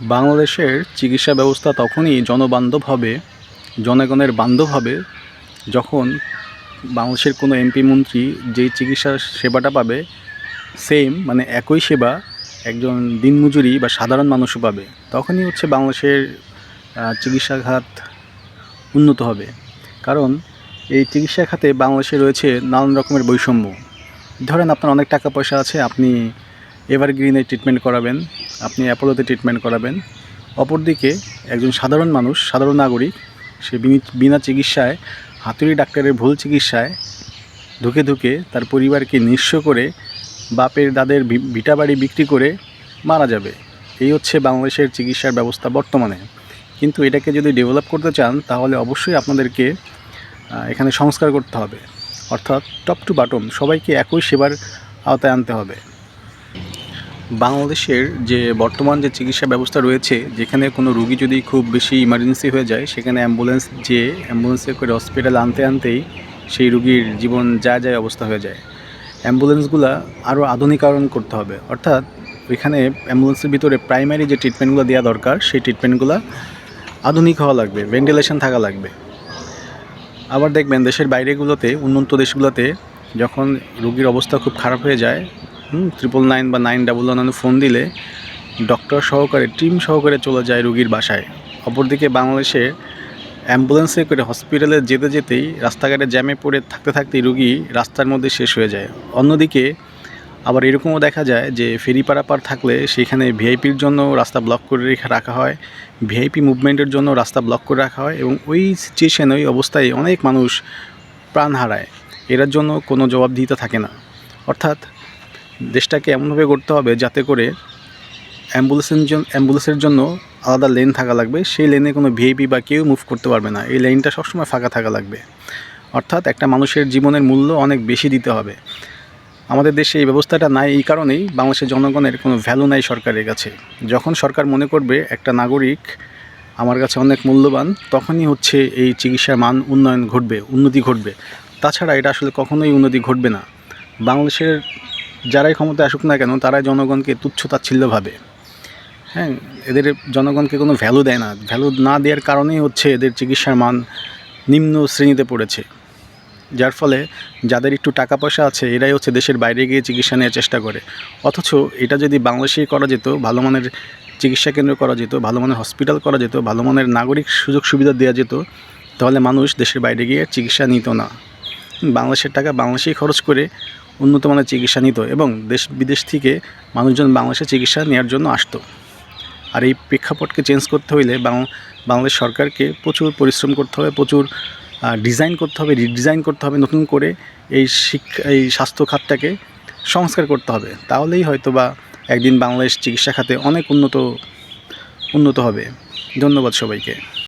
বাংলাদেশের চিকিৎসা ব্যবস্থা তখনই জনবান্ধব হবে, জনগণের বান্ধব হবে, যখন বাংলাদেশের কোনো এমপি মন্ত্রী যেই চিকিৎসা সেবাটা পাবে সেম মানে একই সেবা একজন দিনমজুরি বা সাধারণ মানুষও পাবে। তখনই হচ্ছে বাংলাদেশের চিকিৎসা খাত উন্নত হবে। কারণ এই চিকিৎসা খাতে বাংলাদেশে রয়েছে নানান রকমের বৈষম্য। ধরেন আপনার অনেক টাকা পয়সা আছে, আপনি এভারগ্রিনে ট্রিটমেন্ট করাবেন আপনি অ্যাপোলোতে ট্রিটমেন্ট করাবেন। অপরদিকে একজন সাধারণ মানুষ, সাধারণ নাগরিক, সে বিনা চিকিৎসায়, হাতুড়ি ডাক্তারের ভুল চিকিৎসায় ধুকে ধুকে তার পরিবারকে নিঃস্ব করে বাপের দাদের ভিটা বাড়ি বিক্রি করে মারা যাবে। এই হচ্ছে বাংলাদেশের চিকিৎসার ব্যবস্থা বর্তমানে। কিন্তু এটাকে যদি ডেভেলপ করতে চান, তাহলে অবশ্যই আপনাদেরকে এখানে সংস্কার করতে হবে। অর্থাৎ টপ টু বাটম সবাইকে একই সেবার আওতায় আনতে হবে। বাংলাদেশের যে বর্তমান যে চিকিৎসা ব্যবস্থা রয়েছে, যেখানে কোনো রুগী যদি খুব বেশি ইমার্জেন্সি হয়ে যায়, সেখানে অ্যাম্বুলেন্স যে অ্যাম্বুলেন্সে করে হসপিটালে আনতে আনতেই সেই রুগীর জীবন যায় যায় অবস্থা হয়ে যায়। অ্যাম্বুলেন্সগুলো আরও আধুনিকরণ করতে হবে। অর্থাৎ ওইখানে অ্যাম্বুলেন্সের ভিতরে প্রাইমারি যে ট্রিটমেন্টগুলো দেওয়া দরকার, সেই ট্রিটমেন্টগুলো আধুনিক হওয়া লাগবে ভেন্টিলেশন থাকা লাগবে। আবার দেখবেন দেশের বাইরেগুলোতে, উন্নত দেশগুলোতে যখন রোগীর অবস্থা খুব খারাপ হয়ে যায় ট্রিপল নাইন বা নাইন ডাবল ওয়ান ফোন দিলে ডক্টর সহকারে টিম সহকারে চলে যায় রুগীর বাসায়। অপরদিকে বাংলাদেশে অ্যাম্বুলেন্সে করে হসপিটালে যেতে যেতেই রাস্তাঘাটে জ্যামে পড়ে থাকতে থাকতেই রুগী রাস্তার মধ্যে শেষ হয়ে যায়। অন্যদিকে আবার এরকমও দেখা যায় যে ফেরি পারাপার থাকলে সেখানে ভিআইপির জন্য রাস্তা ব্লক করে রেখে রাখা হয় ভিআইপি মুভমেন্টের জন্য রাস্তা ব্লক করে রাখা হয় এবং ওই সিচুয়েশন ওই অবস্থায় অনেক মানুষ প্রাণ হারায়। এরার জন্য কোনো জবাবদিহিতা থাকে না। অর্থাৎ দেশটাকে এমনভাবে করতে হবে যাতে করে অ্যাম্বুলেন্সের জন্য অ্যাম্বুলেন্সের জন্য আলাদা লেন থাকা লাগবে। সেই লেনে কোনো ভিআইপি বা কেউ মুভ করতে পারবে না। এই লেনটা সবসময় ফাঁকা থাকা লাগবে। অর্থাৎ একটা মানুষের জীবনের মূল্য অনেক বেশি দিতে হবে। আমাদের দেশে এই ব্যবস্থাটা নাই এই কারণেই বাংলাদেশের জনগণের কোনো ভ্যালু নাই সরকারের কাছে। যখন সরকার মনে করবে একটা নাগরিক আমার কাছে অনেক মূল্যবান, তখনই হচ্ছে এই চিকিৎসার মান উন্নয়ন ঘটবে, উন্নতি ঘটবে। তাছাড়া এটা আসলে কখনোই উন্নতি ঘটবে না। বাংলাদেশের যারাই ক্ষমতায় আসুক না কেন, তারাই জনগণকে তুচ্ছ তাচ্ছিল্য ভাবে। হ্যাঁ এদের জনগণকে কোনো ভ্যালু দেয় না। ভ্যালু না দেওয়ার কারণেই হচ্ছে এদের চিকিৎসার মান নিম্ন শ্রেণীতে পড়েছে। যার ফলে যাদের একটু টাকা পয়সা আছে, এরাই হচ্ছে দেশের বাইরে গিয়ে চিকিৎসা নেওয়ার চেষ্টা করে। অথচ এটা যদি বাংলাদেশেই করা যেত, ভালো মানের চিকিৎসা কেন্দ্র করা যেত, ভালো মানের হসপিটাল করা যেত, ভালো মানের নাগরিক সুযোগ সুবিধা দেওয়া যেত, তাহলে মানুষ দেশের বাইরে গিয়ে চিকিৎসা নিত না। বাংলাদেশের টাকা বাংলাদেশেই খরচ করে উন্নত মানের চিকিৎসা নিত এবং দেশ বিদেশ থেকে মানুষজন বাংলাদেশে চিকিৎসা নেওয়ার জন্য আসতো। আর এই প্রেক্ষাপটকে চেঞ্জ করতে হইলে বাংলাদেশ সরকারকে প্রচুর পরিশ্রম করতে হবে, প্রচুর ডিজাইন করতে হবে রিডিজাইন করতে হবে, নতুন করে এই শিক্ষা, এই স্বাস্থ্য খাতটাকে সংস্কার করতে হবে। তাহলেই হয়তো বা একদিন বাংলাদেশ চিকিৎসা খাতে অনেক উন্নত উন্নত হবে। ধন্যবাদ সবাইকে।